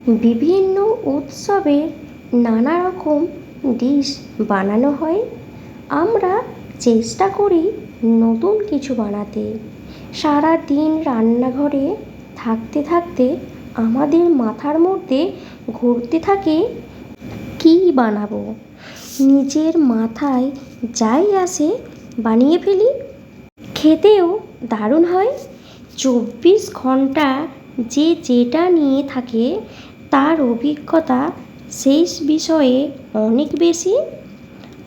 বিভিন্ন উৎসবের নানা রকম ডিশ বানানো হয়। আমরা চেষ্টা করি নতুন কিছু বানাতে। সারাদিন রান্নাঘরে থাকতে থাকতে আমাদের মাথার মধ্যে ঘুরতে থাকে, কী বানাবো? নিজের মাথায় যাই আসে বানিয়ে ফেলি। খেতেও দারুণ হয়। চব্বিশ ঘণ্টা যে যেটা নিয়ে থাকে তার অভিজ্ঞতা শেষ বিষয়ে অনেক বেশি।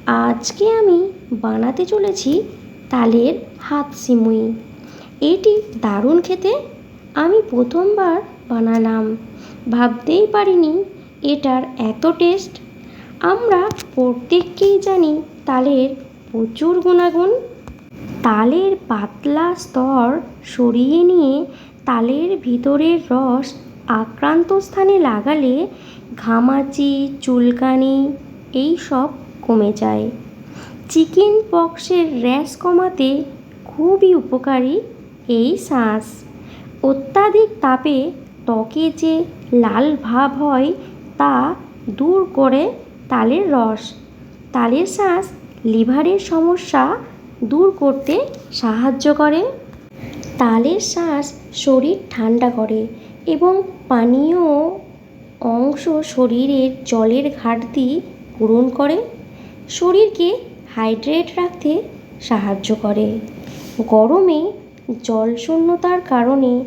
আজকে আমি বানাতে চলেছি তালের হাত সিমুই। এটি দারুণ খেতে। আমি প্রথমবার বানালাম। ভাবতেই পারিনি এটার এত টেস্ট। আমরা প্রত্যেককেই জানি তালের প্রচুর গুণাগুণ। তালের পাতলা স্তর সরিয়ে নিয়ে তালের ভিতরের রস আক্রান্ত স্থানে লাগালে ঘামাচি, চুলকানি এই সব কমে যায়। চিকেন পক্সের র্যাশ কমাতে খুবই উপকারী এই শাঁস অত্যাধিক তাপে ত্বকে যে লাল ভাব হয় তা দূর করে তালের রস। তালের শাঁস লিভারের সমস্যা দূর করতে সাহায্য করে। তালের শাঁস শরীর ঠান্ডা করে। এবং পানীয় অংশ শরীরের জলের ঘাটতি পূরণ করে, শরীরকে হাইড্রেট রাখতে সাহায্য করে। গরমে জলশূন্যতার কারণে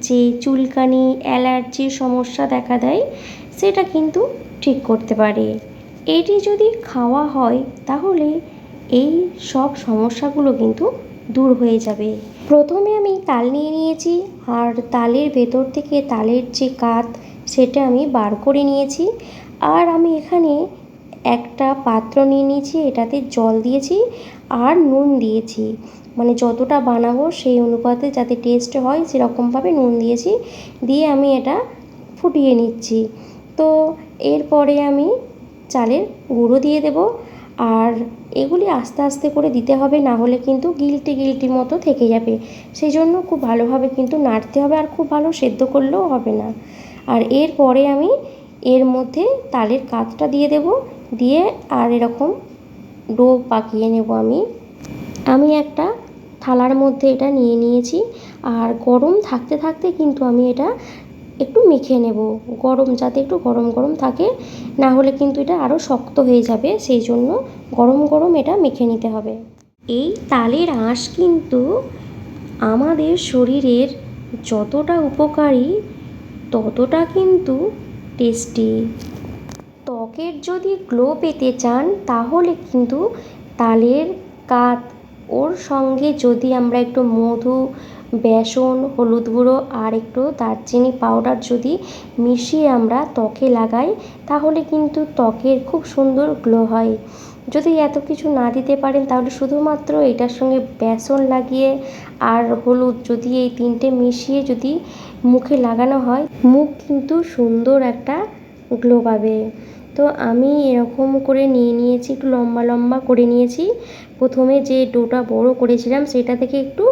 যে চুলকানি অ্যালার্জির সমস্যা দেখা দেয়, সেটা কিন্তু ঠিক করতে পারে। এটি যদি খাওয়া হয়, তাহলে এই সব সমস্যাগুলো কিন্তু দূর হয়ে যাবে। প্রথমে আমি তাল নিয়ে নিয়েছি আর তালের ভেতর থেকে তালের যে কাত সেটা আমি বার করে নিয়েছি। আর আমি এখানে একটা পাত্র নিয়ে নিয়েছি, এটাতে জল দিয়েছি আর নুন দিয়েছি। মানে যতটা বানাবো সেই অনুপাতে যাতে টেস্ট হয়, সেরকমভাবে নুন দিয়েছি। দিয়ে আমি এটা ফুটিয়ে নিচ্ছি। তো এরপরে আমি চালের গুঁড়ো দিয়ে দেবো। আর এগুলি আস্তে আস্তে করে দিতে হবে, না হলে কিন্তু গিলটি গিলটি মতো থেকে যাবে। সেই জন্য খুব ভালোভাবে কিন্তু নাড়তে হবে আর খুব ভালো সেদ্ধ করলেও হবে না। আর এরপরে আমি এর মধ্যে তালের কাতটা দিয়ে দেব, দিয়ে আর এরকম ডো পাকিয়ে নেব আমি। আমি একটা থালার মধ্যে এটা নিয়ে নিয়েছি, আর গরম থাকতে থাকতে কিন্তু আমি এটা একটু মেখে নেব। গরম, যাতে একটু গরম গরম থাকে, না হলে কিন্তু এটা আরও শক্ত হয়ে যাবে, সেই জন্য গরম গরম এটা মেখে নিতে হবে। এই তালের আঁশ কিন্তু আমাদের শরীরের যতটা উপকারী, ততটা কিন্তু টেস্টি। ত্বকের যদি গ্লো পেতে চান, তাহলে কিন্তু তালের কাত ওর সঙ্গে যদি আমরা একটু মধু বেসন, হলুদ গুঁড়ো আর একটু দারচিনি পাউডার যদি মিশিয়ে আমরা ত্বকে লাগাই, তাহলে কিন্তু ত্বকের খুব সুন্দর গ্লো হয়। যদি এত কিছু না দিতে পারেন, তাহলে শুধুমাত্র এটার সঙ্গে বেসন লাগিয়ে আর হলুদ যদি এই তিনটে মিশিয়ে যদি মুখে লাগানো হয়, মুখ কিন্তু সুন্দর একটা গ্লো পাবে। তো আমি এরকম করে নিয়ে নিয়েছি, একটু লম্বা লম্বা করে নিয়েছি। প্রথমে যে ডোটা বড় করেছিলাম, সেটা থেকে একটু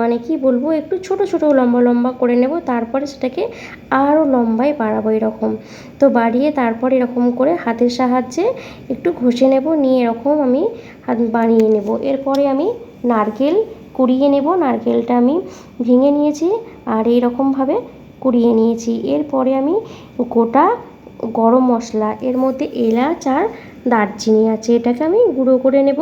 মানে কি বলব, একটু ছোট ছোট লম্বা লম্বা করে নেব, তারপরে সেটাকে আরও লম্বায় বাড়াবো এরকম। তো বাড়িয়ে তারপর এরকম করে হাতের সাহায্যে একটু ঘষে নেব, নিয়ে এরকম আমি হাত বানিয়ে নেব। এরপরে আমি নারকেল কুড়িয়ে নেব, নারকেলটা আমি ভেঙে নিয়েছি, আর এইরকমভাবে কুড়িয়ে নিয়েছি। এরপরে আমি গোটা গরম মশলা, এর মধ্যে এলাচ আর দারচিনি আছে। এটাকে আমি গুঁড়ো করে নেব।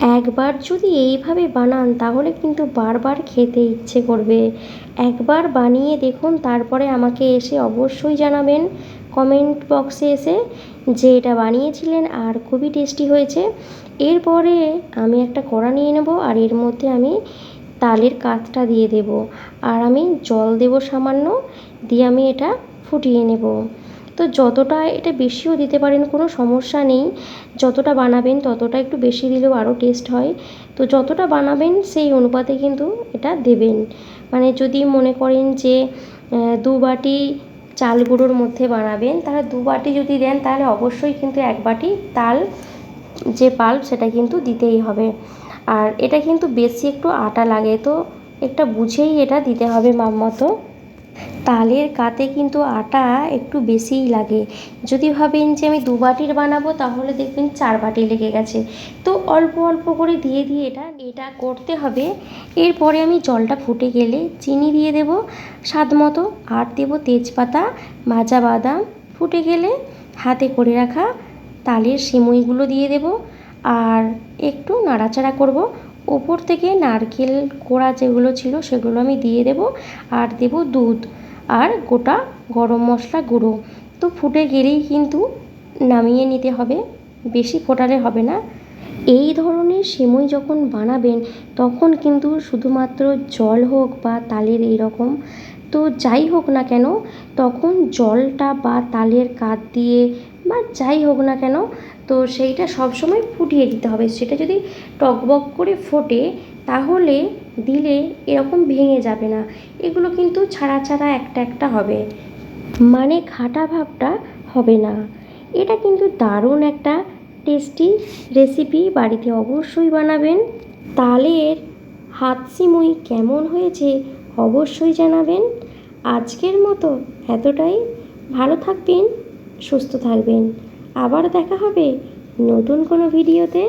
একবার যদি এইভাবে বানান, তাহলে কিন্তু বারবার খেতে ইচ্ছে করবে। একবার বানিয়ে দেখুন, তারপরে আমাকে এসে অবশ্যই জানাবেন। কমেন্ট বক্সে এসে যে এটা বানিয়েছিলেন আর খুবই টেস্টি হয়েছে। এরপরে আমি একটা কড়া নিয়ে নেব আর এর মধ্যে আমি তালের কাতটা দিয়ে দেব। আর আমি জল দেব সামান্য। দিয়ে আমি এটা ফুটিয়ে নেব। তো যতটা এটা বেশিও দিতে পারেন, কোনো সমস্যা নেই। যতটা বানাবেন, ততটা একটু বেশি দিলেও আরও টেস্ট হয়। তো যতটা বানাবেন, সেই অনুপাতে কিন্তু এটা দেবেন। মানে যদি মনে করেন যে দু বাটি চাল গুঁড়োর মধ্যে বানাবেন, তাহলে দু বাটি যদি দেন, তাহলে অবশ্যই কিন্তু এক বাটি তাল, যে পাল্প, সেটা কিন্তু দিতেই হবে। আর এটা কিন্তু বেশি একটু আটা লাগে, তো একটা বুঝেই এটা দিতে হবে মাপ মতো। তালের কাতে কিন্তু আটা একটু বেশিই লাগে। যদি ভাবেন যে আমি দু বাটির বানাবো, তাহলে দেখবেন চার বাটি লেগে গেছে। তো অল্প অল্প করে দিয়ে দিয়ে এটা এটা করতে হবে। এরপরে আমি জলটা ফুটে গেলে চিনি দিয়ে দেব স্বাদ মতো, আর দেবো তেজপাতা ভাজা বাদাম। ফুটে গেলে হাতে করে রাখা তালের সিমুইগুলো দিয়ে দেব, আর একটু নাড়াচাড়া করব। ওপর থেকে নারকেল কোড়া যেগুলো ছিল সেগুলো আমি দিয়ে দেব আর দেব দুধ আর গোটা গরম মশলা গুঁড়ো। তো ফুটে গেলেই কিন্তু নামিয়ে নিতে হবে, বেশি ফোটালে হবে না। এই ধরনের সিমুই যখন বানাবেন, তখন কিন্তু শুধুমাত্র জল হোক বা তালের এই রকম তো যাই হোক না কেন, তখন জলটা বা তালের কাত দিয়ে বা যাই হোক না কেন, তো সেইটা সবসময় ফুটিয়ে দিতে হবে। সেটা যদি টকবক করে ফোটে, তাহলে দিলে এরকম ভেঙে যাবে না। এগুলো কিন্তু ছাড়া ছাড়া একটা একটা হবে। মানে খাটা ভাবটা হবে না। এটা কিন্তু দারুণ একটা টেস্টি রেসিপি বাড়িতে অবশ্যই বানাবেন। তালের হাত সিমুই কেমন হয়েছে অবশ্যই জানাবেন। আজকের মতো এতটাই। ভালো থাকবেন। সুস্থ থাকবেন। আবার দেখা হবে নতুন কোনো ভিডিওতে।